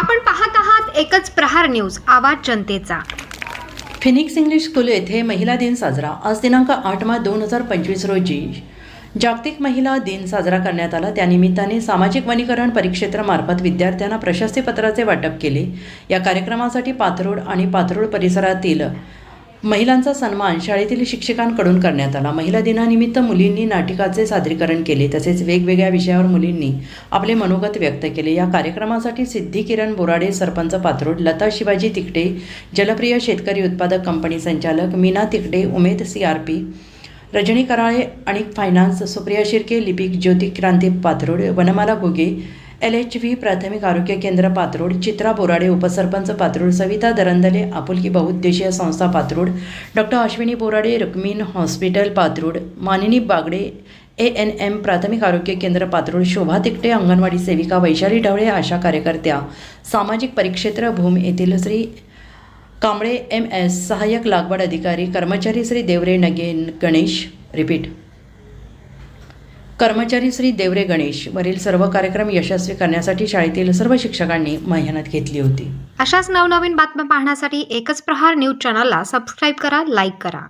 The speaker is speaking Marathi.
आपण पाहत आहात एकच प्रहार न्यूज आवाज जनतेचा. फिनिक्स इंग्लिश स्कूल येथे महिला दिन साजरा. आज दिनांक आठ मार्च दोन हजार पंचवीस रोजी. जागतिक महिला दिन साजरा करण्यात आला. त्यानिमित्ताने सामाजिक वनीकरण परिक्षेत्रामार्फत विद्यार्थ्यांना प्रशस्तीपत्राचे वाटप केले. या कार्यक्रमासाठी पाथरोड आणि पाथरोड परिसरातील महिलांचा सन्मान शाळेतील शिक्षकांकडून करण्यात आला. महिला दिनानिमित्त मुलींनी नाटिकाचे सादरीकरण केले. तसेच वेगवेगळ्या विषयावर मुलींनी आपले मनोगत व्यक्त केले. या कार्यक्रमासाठी सिद्धी किरण बोराडे सरपंच पात्रोड लता शिवाजी तिकटे जलप्रिय शेतकरी उत्पादक कंपनी संचालक Meena Tikte Umed C R P Rajni Karale आणि फायनान्स सुप्रिया शिर्के लिपिक Jyoti Kranti Patrod Vanmala Ghuge L H V प्राथमिक आरोग्य केंद्र पात्रोड चित्रा बोराडे उपसरपंच पात्रोड सविता दरंदले आपुलकी बहुउद्देशीय संस्था Patrod doctor Ashwini Borade Rukmin hospital Patrod Manini Bagde A N M प्राथमिक आरोग्य केंद्र पात्रोड शोभा तिकटे अंगणवाडी सेविका वैशाली ढवळे आशा कार्यकर्त्या सामाजिक परिक्षेत्र भूम येथील श्री कांबळे एम एस सहाय्यक लागवड अधिकारी कर्मचारी श्री देवरे नगे गणेश रिपीट कर्मचारी श्री देवरे गणेश वरील सर्व कार्यक्रम यशस्वी करण्यासाठी शाळेतील सर्व शिक्षकांनी मेहनत घेतली होती. अशाच नवनवीन बातम्या पाहण्यासाठी एकच प्रहार न्यूज चॅनलला सबस्क्राईब करा लाईक करा.